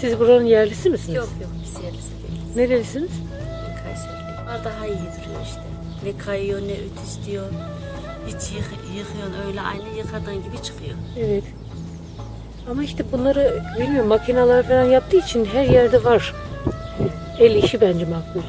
Siz buranın yerlisi misiniz? Yok yok biz yerlisi değiliz. Nerelisiniz? Ben Kayserili. Bunlar daha iyi duruyor işte. Ne kayıyor ne ütü istiyor. Hiç yık, yıkıyorsun öyle aynı yıkadığın gibi çıkıyor. Evet. Ama işte bunları bilmiyorum makineler falan yaptığı için her yerde var. El işi bence makbul.